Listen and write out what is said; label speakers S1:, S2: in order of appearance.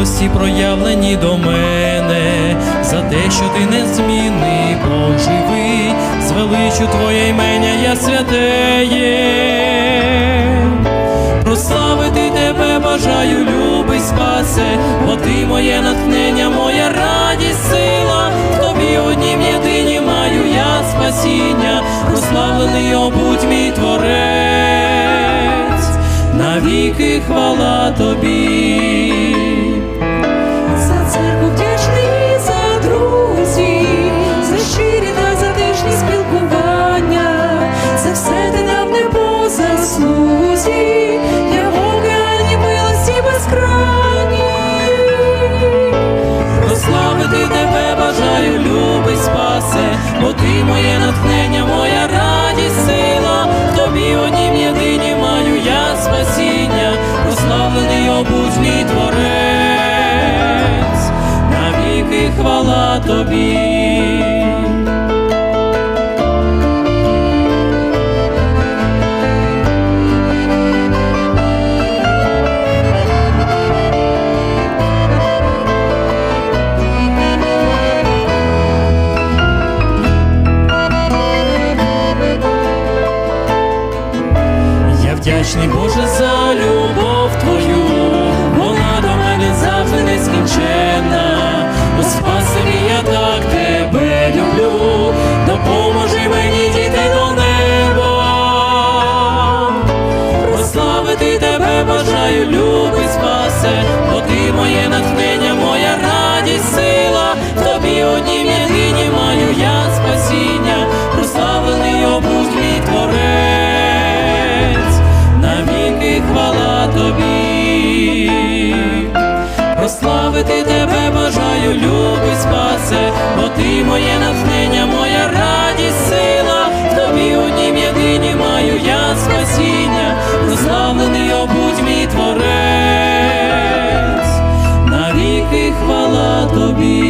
S1: милості проявлені до мене, за те, що ти незмінний, Бог живий, звеличу Твоє імення я святеє. Прославити тебе бажаю, любий спасе, бо ти моє натхнення, моя радість, сила, в тобі однім єдині маю я спасіння, прославлений обудь мій творець, навіки хвала тобі. Хвала тобі. Я вдячний Боже за любов Твою, Прославити тебе бажаю, тобі.